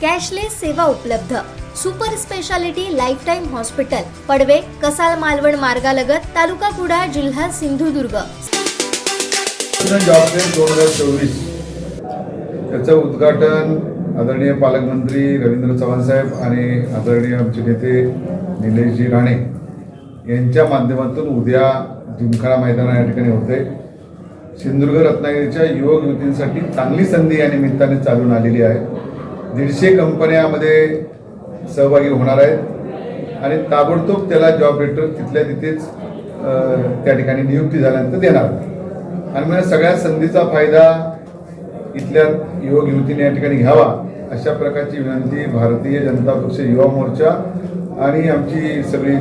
cashless सेवा उपलब्ध. Super speciality lifetime hospital Padve Kasal Malvan मार्गालगत तालुका कुडाळ जिल्हा सिंधुदुर्ग. जॉब दोन हजार चोवीस. त्याचं उद्घाटन आदरणीय पालकमंत्री रवींद्र चव्हाण साहेब आणि आदरणीय आमचे नेते निलेशजी राणे यांच्या माध्यमातून उद्या जिमखाना मैदाना या ठिकाणी होते सिंधुदुर्ग रत्नागिरीच्या युवक युवतींसाठी चांगली संधी या निमित्ताने चालून आलेली आहे. दीडशे कंपन्यामध्ये सहभागी होणार आहेत. आणि ताबडतोब त्याला जॉब लेटर तिथल्या तिथेच त्या ठिकाणी नियुक्ती झाल्यानंतर देणार. आणि म्हणजे सगळ्या संधीचा फायदा इथल्या युवक युवतीने या ठिकाणी घ्यावा अशा प्रकारची विनंती भारतीय जनता पक्ष युवा मोर्चा आणि आमची सगळी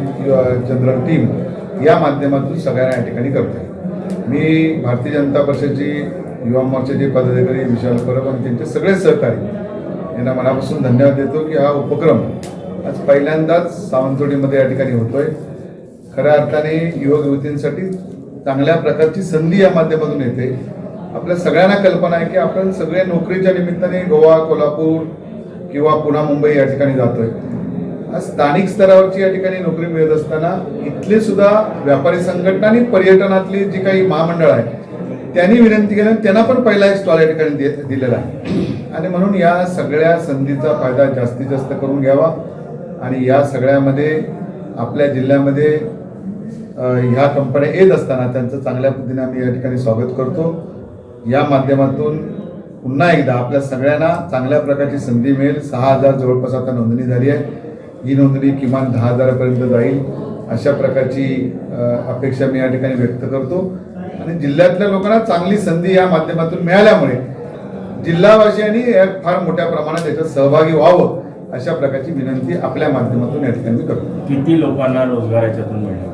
जनरल टीम या माध्यमातून सगळ्यांना या ठिकाणी करते मी भारतीय जनता पक्षाची युवा मोर्चाचे पदाधिकारी विशाल परब आणि त्यांचे सगळे सहकारी यांना मनापासून धन्यवाद देतो की हा उपक्रम आज पहिल्यांदाच सावंतवाडीमध्ये या ठिकाणी होतोय. खऱ्या अर्थाने युवक युवतींसाठी चांगल्या प्रकारची संधी या माध्यमातून येते. आपल्या सगळ्यांना कल्पना आहे की आपण सगळे नोकरीच्या निमित्ताने गोवा कोल्हापूर किंवा पुन्हा मुंबई या ठिकाणी जातोय. आज स्थानिक स्तरावरची या ठिकाणी नोकरी मिळत असताना इथले सुद्धा व्यापारी संघटना आणि पर्यटनातली जी काही महामंडळ आहे त्यांनी विनंती केली आणि त्यांना पण पहिला स्टॉल या ठिकाणी दे- दिलेला आहे. आणि म्हणून या सगळ्या संधीचा फायदा जास्तीत जास्त करून घ्यावा. आणि या सगळ्यामध्ये आपल्या जिल्ह्यामध्ये ह्या कंपन्या येत असताना त्यांचं चांगल्या पद्धतीने आम्ही या ठिकाणी स्वागत करतो. या माध्यमातून पुन्हा एकदा आपल्या सगळ्यांना चांगल्या प्रकारची संधी मिळेल. सहा हजार जवळपास आता नोंदणी झाली आहे. ही नोंदणी किमान दहा हजारापर्यंत जाईल. अशा प्रकारची अपेक्षा मी या ठिकाणी व्यक्त करतो. आणि जिल्ह्यातल्या लोकांना चांगली संधी या माध्यमातून मिळाल्यामुळे जिल्हावासियांनी फार मोठ्या प्रमाणात याच्यात सहभागी व्हावं अशा प्रकारची विनंती आपल्या माध्यमातून या ठिकाणी मी करतो. किती लोकांना रोजगार याच्यातून मिळणार?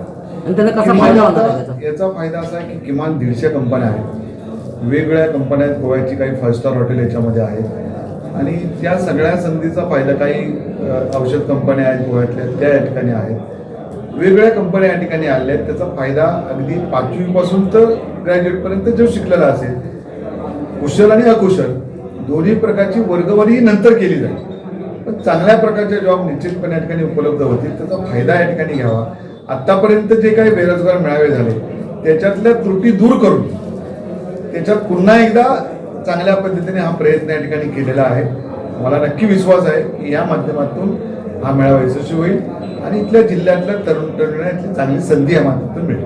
याचा? फायदा असा आहे की किमान दीडशे कंपन्या आहेत. वेगवेगळ्या कंपन्या आहेत. गोव्याची काही फाईव्ह स्टार हॉटेल याच्यामध्ये आहेत. आणि त्या सगळ्या संधीचा फायदा काही औषध कंपन्या आहेत गोव्यातल्या त्या या ठिकाणी आहेत. वेगवेगळ्या कंपन्या या ठिकाणी आल्या आहेत. त्याचा फायदा अगदी पाचवीपासून तर ग्रॅज्युएटपर्यंत जो शिकलेला असेल कुशल आणि अकुशल दोन्ही प्रकारची वर्गवारी नंतर केली जाईल. पण चांगल्या प्रकारचे जॉब निश्चितपणे या ठिकाणी उपलब्ध होतील. त्याचा फायदा या ठिकाणी घ्यावा. आत्तापर्यंत जे काही बेरोजगार मेळावे झाले त्याच्यातल्या त्रुटी दूर करून त्याच्यात पुन्हा एकदा चांगल्या पद्धतीने हा प्रयत्न या ठिकाणी केलेला आहे. मला नक्की विश्वास आहे की या माध्यमातून हा मेळावा यशस्वी होईल आणि इथल्या जिल्ह्यातल्या तरुण तरुणांना इथली चांगली संधी या माध्यमातून मिळेल.